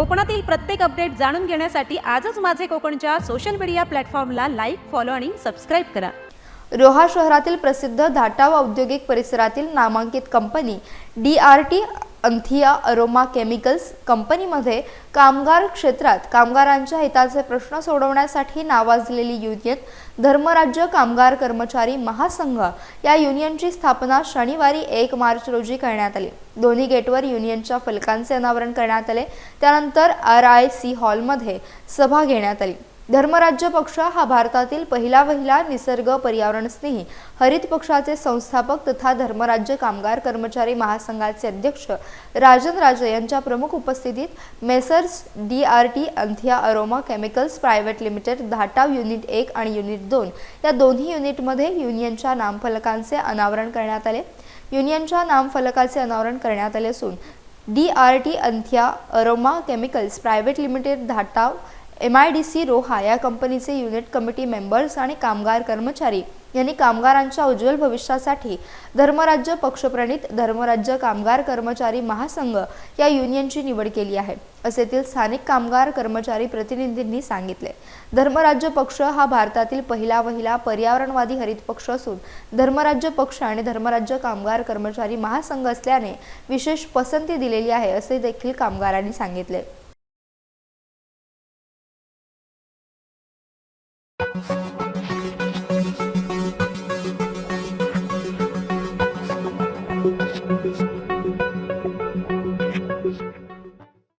कोकणातील प्रत्येक अपडेट जाणून घेण्यासाठी आजच माझे कोकणच्या सोशल मीडिया प्लॅटफॉर्मला लाईक फॉलो आणि सबस्क्राईब करा. रोहा शहरातील प्रसिद्ध धाटाव औद्योगिक परिसरातील नामांकित company D R T Anthea Aroma Chemicals कंपनीमध्ये कामगार क्षेत्रात कामगारांच्या हिताचे प्रश्न सोडवण्यासाठी नावाजलेली युनियन धर्मराज्य कामगार कर्मचारी महासंघ या युनियनची स्थापना शनिवारी एक मार्च रोजी करण्यात आली. दोन्ही गेटवर युनियनच्या फलकांचे अनावरण करण्यात आले. त्यानंतर आर आय सी हॉलमध्ये सभा घेण्यात आली. धर्मराज्य पक्ष हा भारतातील पहिला वहिला निसर्ग पर्यावरणस्नेही हरित पक्षाचे संस्थापक तथा धर्मराज्य कामगार कर्मचारी महासंघाचे अध्यक्ष राजन राजे यांच्या प्रमुख उपस्थितीत Messrs D R T Anthea Aroma Chemicals Private Limited Dhatav unit एक आणि युनिट दोन या दोन्ही युनिटमध्ये युनियनच्या नामफलकांचे अनावरण करण्यात आले. युनियनच्या नामफलकाचे अनावरण करण्यात आले असून D R T Anthea Aroma Chemicals Private Limited Dhatav M I D C Roha या कंपनीचे युनिट कमिटी मेंबर्स आणि कामगार कर्मचारी यांनी कामगारांच्या उज्ज्वल भविष्यासाठी धर्मराज्य पक्षप्रणित धर्मराज्य कामगार कर्मचारी महासंघ या युनियनची निवड केली आहे असे स्थानिक कामगार कर्मचारी प्रतिनिधींनी सांगितले. धर्मराज्य पक्ष हा भारतातील पहिला वहिला पर्यावरणवादी हरित पक्ष असून धर्मराज्य पक्ष आणि धर्मराज्य कामगार कर्मचारी महासंघ असल्याने विशेष पसंती दिलेली आहे असे देखील कामगारांनी सांगितले. Thank you.